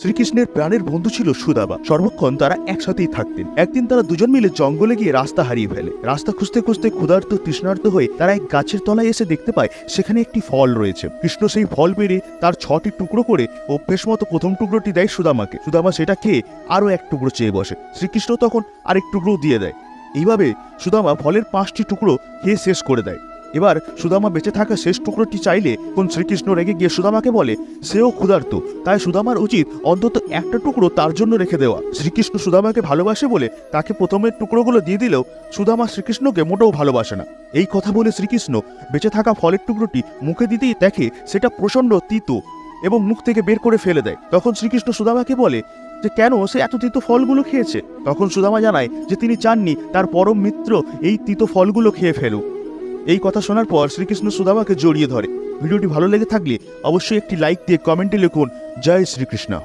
শ্রীকৃষ্ণের প্রাণের বন্ধু ছিল সুদামা সর্বক্ষণ তারা একসাথেই থাকতেন। একদিন তারা দুজন মিলে জঙ্গলে গিয়ে রাস্তা হারিয়ে ফেলে। রাস্তা খুঁজতে খুঁজতে ক্ষুধার্ত তৃষ্ণার্ত হয়ে তারা এক গাছের তলায় এসে দেখতে পায়, সেখানে একটি ফল রয়েছে। কৃষ্ণ সেই ফল পেরে তার ছটি টুকরো করে অভ্যেস মতো প্রথম টুকরোটি দেয় সুদামাকে। সুদামা সেটা খেয়ে আরও এক টুকরো চেয়ে বসে। শ্রীকৃষ্ণ তখন আরেক টুকরো দিয়ে দেয়। এইভাবে সুদামা ফলের পাঁচটি টুকরো খেয়ে শেষ করে দেয়। এবার সুদামা বেঁচে থাকা শেষ টুকরোটি চাইলে কোন শ্রীকৃষ্ণ রেগে গিয়ে সুদামাকে বলে, সেও ক্ষুধার্ত। তাই সুদামার উচিত অন্তত একটা টুকরো তার জন্য রেখে দেওয়া। শ্রীকৃষ্ণ সুদামাকে ভালোবাসে বলে তাকে প্রথমের টুকরোগুলো দিয়ে দিলেও সুদামা শ্রীকৃষ্ণকে মোটেও ভালোবাসে না। এই কথা বলে শ্রীকৃষ্ণ বেঁচে থাকা ফলের টুকরোটি মুখে দিতেই দেখে সেটা প্রচণ্ড তিতো এবং মুখ থেকে বের করে ফেলে দেয়। তখন শ্রীকৃষ্ণ সুদামাকে বলে যে, কেন সে এত তিতো ফলগুলো খেয়েছে? তখন সুদামা জানায় যে, তিনি চাননি, তার পরম মিত্র এই তিতো ফলগুলো খেয়ে ফেলুক। এই কথা শোনার পর শ্রীকৃষ্ণ সুদামাকে জড়িয়ে ধরে। ভিডিওটি ভালো লেগে থাকলে অবশ্যই একটি লাইক দিয়ে কমেন্টে লিখুন। জয় শ্রীকৃষ্ণ।